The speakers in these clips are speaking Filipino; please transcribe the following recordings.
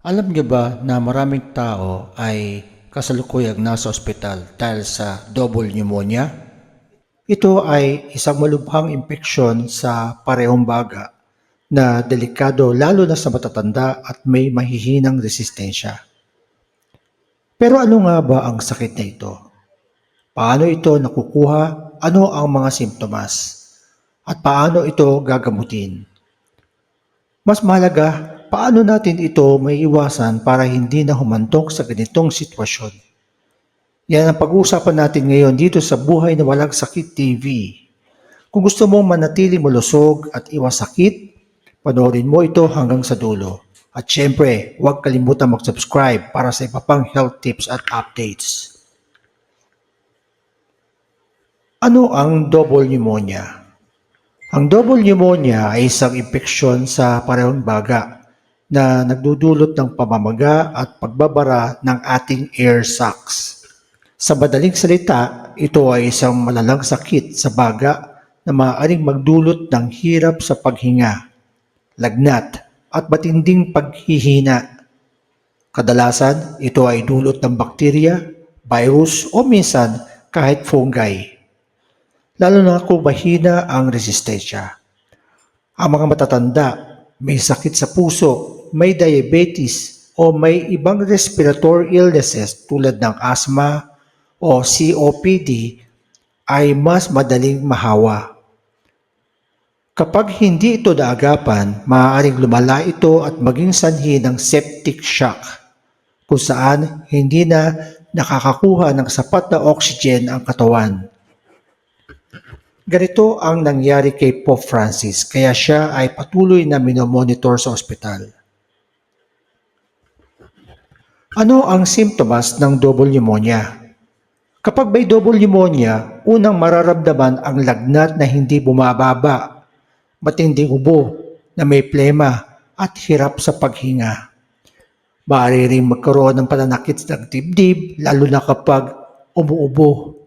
Alam niyo ba na maraming tao ay kasalukuyang nasa ospital dahil sa double pneumonia? Ito ay isang malubhang impeksyon sa parehong baga na delikado lalo na sa matatanda at may mahihinang resistensya. Pero ano nga ba ang sakit na ito? Paano ito nakukuha? Ano ang mga simptomas? At paano ito gagamutin? Mas mahalaga, paano natin ito may iwasan para hindi na humantong sa ganitong sitwasyon? Yan ang pag-uusapan natin ngayon dito sa Buhay na Walang Sakit TV. Kung gusto mong manatili malusog at iwas sakit, panoorin mo ito hanggang sa dulo. At syempre, huwag kalimutan mag-subscribe para sa iba pang health tips at updates. Ano ang double pneumonia? Ang double pneumonia ay isang impeksyon sa parehong baga na nagdudulot ng pamamaga at pagbabara ng ating air sacs. Sa madaling salita, ito ay isang malalang sakit sa baga na maaaring magdulot ng hirap sa paghinga, lagnat, at matinding paghihina. Kadalasan, ito ay dulot ng bakterya, virus o minsan kahit fungi lalo na kung mahina ang resistensya. Ang mga matatanda, may sakit sa puso, may diabetes, o may ibang respiratory illnesses tulad ng asthma o COPD ay mas madaling mahawa. Kapag hindi ito naagapan, maaaring lumala ito at maging sanhi ng septic shock, kung saan hindi na nakakakuha ng sapat na oxygen ang katawan. Ganito ang nangyari kay Pope Francis kaya siya ay patuloy na minomonitor sa ospital. Ano ang simptomas ng double pneumonia? Kapag may double pneumonia, unang mararamdaman ang lagnat na hindi bumababa, matinding ubo na may plema at hirap sa paghinga. Maaari rin magkaroon ng pananakit ng dibdib lalo na kapag umuubo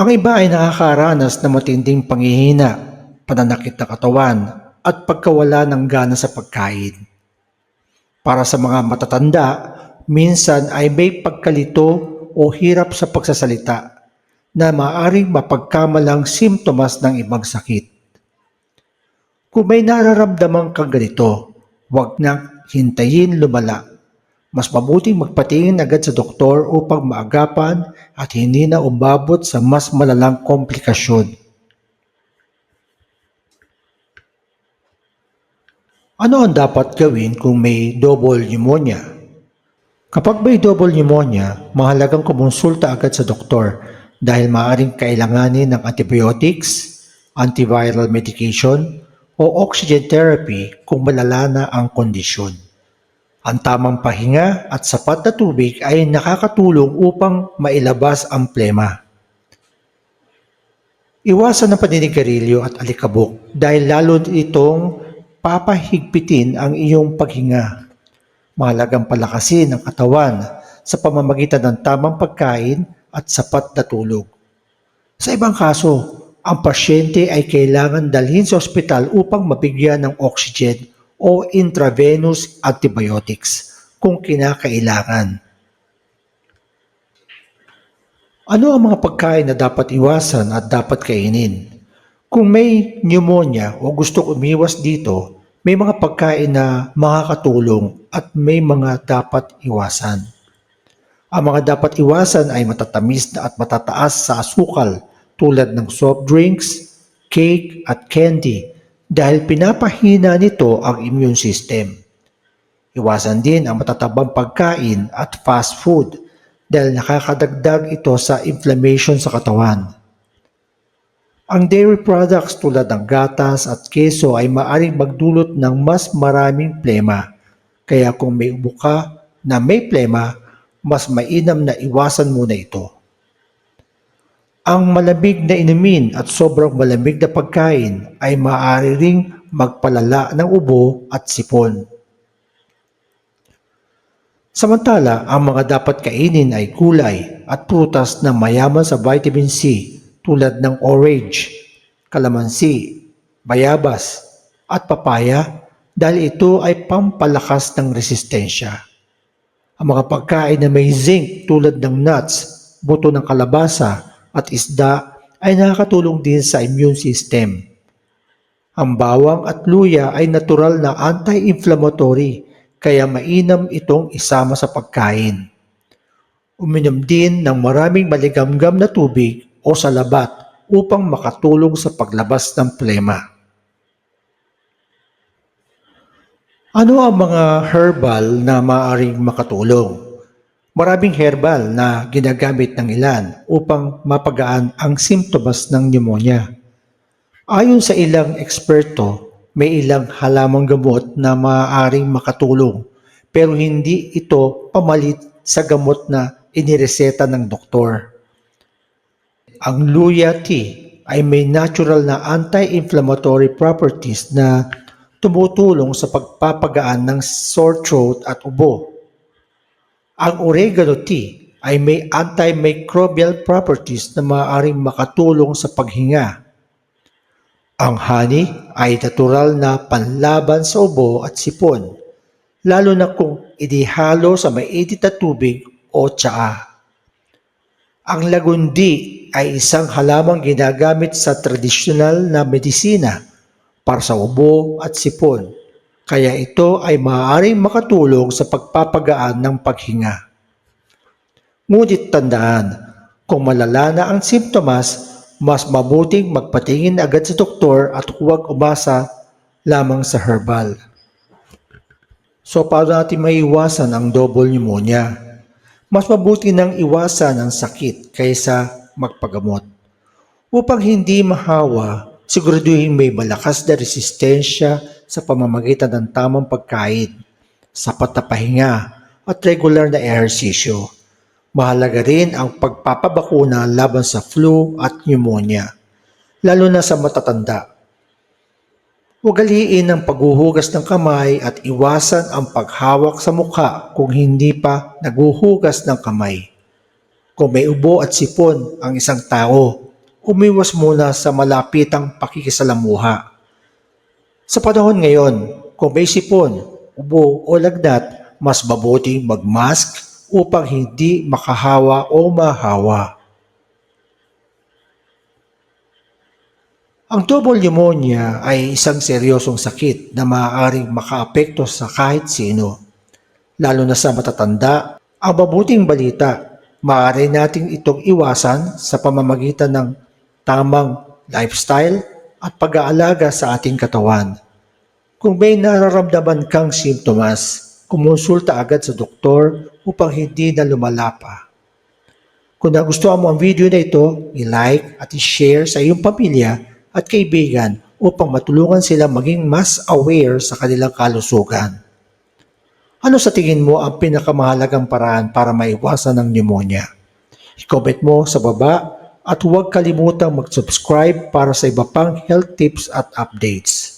Ang iba ay nakakaranas ng matinding panghihina, pananakit ng katawan, at pagkawala ng gana sa pagkain. Para sa mga matatanda, minsan ay may pagkalito o hirap sa pagsasalita na maaring mapagkamalang simptomas ng ibang sakit. Kung may nararamdaman kang ganito, huwag nang hintayin lumala mas mabuting magpatingin agad sa doktor upang maagapan at hindi na umabot sa mas malalang komplikasyon. Ano ang dapat gawin kung may double pneumonia? Kapag may double pneumonia, mahalagang kumonsulta agad sa doktor dahil maaaring kailanganin ng antibiotics, antiviral medication, o oxygen therapy kung malala na ang kondisyon. Ang tamang pahinga at sapat na tubig ay nakakatulong upang mailabas ang plema. Iwasan ang paninigarilyo at alikabok dahil lalo itong papahigpitin ang iyong paghinga. Mahalagang palakasin ang katawan sa pamamagitan ng tamang pagkain at sapat na tulog. Sa ibang kaso, ang pasyente ay kailangan dalhin sa ospital upang mabigyan ng oxygen o intravenous antibiotics kung kinakailangan. Ano ang mga pagkain na dapat iwasan at dapat kainin? Kung may pneumonia o gusto umiwas dito, may mga pagkain na makakatulong at may mga dapat iwasan. Ang mga dapat iwasan ay matatamis na at matataas sa asukal tulad ng soft drinks, cake at candy dahil pinapahina nito ang immune system. Iwasan din ang matatabang pagkain at fast food dahil nakakadagdag ito sa inflammation sa katawan. Ang dairy products tulad ng gatas at keso ay maaring magdulot ng mas maraming plema. Kaya kung may ubo ka na may plema, mas mainam na iwasan muna ito. Ang malamig na inumin at sobrang malamig na pagkain ay maaari ring magpalala ng ubo at sipon. Samantala, ang mga dapat kainin ay gulay at prutas na mayaman sa vitamin C tulad ng orange, kalamansi, bayabas, at papaya dahil ito ay pampalakas ng resistensya. Ang mga pagkain na may zinc tulad ng nuts, buto ng kalabasa at isda ay nakakatulong din sa immune system. Ang bawang at luya ay natural na anti-inflammatory kaya mainam itong isama sa pagkain. Uminom din ng maraming maligamgam na tubig o salabat upang makatulong sa paglabas ng plema. Ano ang mga herbal na maaaring makatulong? Maraming herbal na ginagamit ng ilan upang mapagaan ang simptomas ng pneumonia. Ayon sa ilang eksperto, may ilang halamang gamot na maaaring makatulong pero hindi ito pamalit sa gamot na inireseta ng doktor. Ang luya tea ay may natural na anti-inflammatory properties na tumutulong sa pagpapagaan ng sore throat at ubo. Ang oregano tea ay may antimicrobial properties na maaaring makatulong sa paghinga. Ang honey ay natural na panlaban sa ubo at sipon, lalo na kung idihalo sa mainit na tubig o tsaa. Ang lagundi ay isang halamang ginagamit sa tradisyonal na medisina para sa ubo at sipon, kaya ito ay maaaring makatulong sa pagpapagaan ng paghinga. Ngunit tandaan, kung malala na ang simptomas, mas mabuting magpatingin agad sa doktor at huwag umasa lamang sa herbal. So paano natin maiwasan ang double pneumonia? Mas mabuti nang iwasan ang sakit kaysa magpagamot. Upang hindi mahawa, siguraduhin may malakas na resistensya sa pamamagitan ng tamang pagkain, sapat na pahinga, at regular na ehersisyo. Mahalaga rin ang pagpapabakuna laban sa flu at pneumonia, lalo na sa matatanda. Ugaliin ang paghuhugas ng kamay at iwasan ang paghawak sa mukha kung hindi pa naguhugas ng kamay. Kung may ubo at sipon ang isang tao, umiwas muna sa malapitang pakikisalamuha. Sa panahon ngayon, kung may sipon, ubo o lagnat, mas mabuting magmask upang hindi makahawa o mahawa. Ang double pneumonia ay isang seryosong sakit na maaaring makaapekto sa kahit sino, lalo na sa matatanda. Ang mabuting balita, maaari nating itong iwasan sa pamamagitan ng tamang lifestyle at pag-aalaga sa ating katawan. Kung may nararamdaman kang simptomas, kumonsulta agad sa doktor upang hindi na lumala pa. Kung nagustuhan mo ang video na ito, i-like at i-share sa iyong pamilya at kaibigan upang matulungan sila maging mas aware sa kanilang kalusugan. Ano sa tingin mo ang pinakamahalagang paraan para maiwasan ang pneumonia? I-comment mo sa baba at huwag kalimutang mag-subscribe para sa iba pang health tips at updates.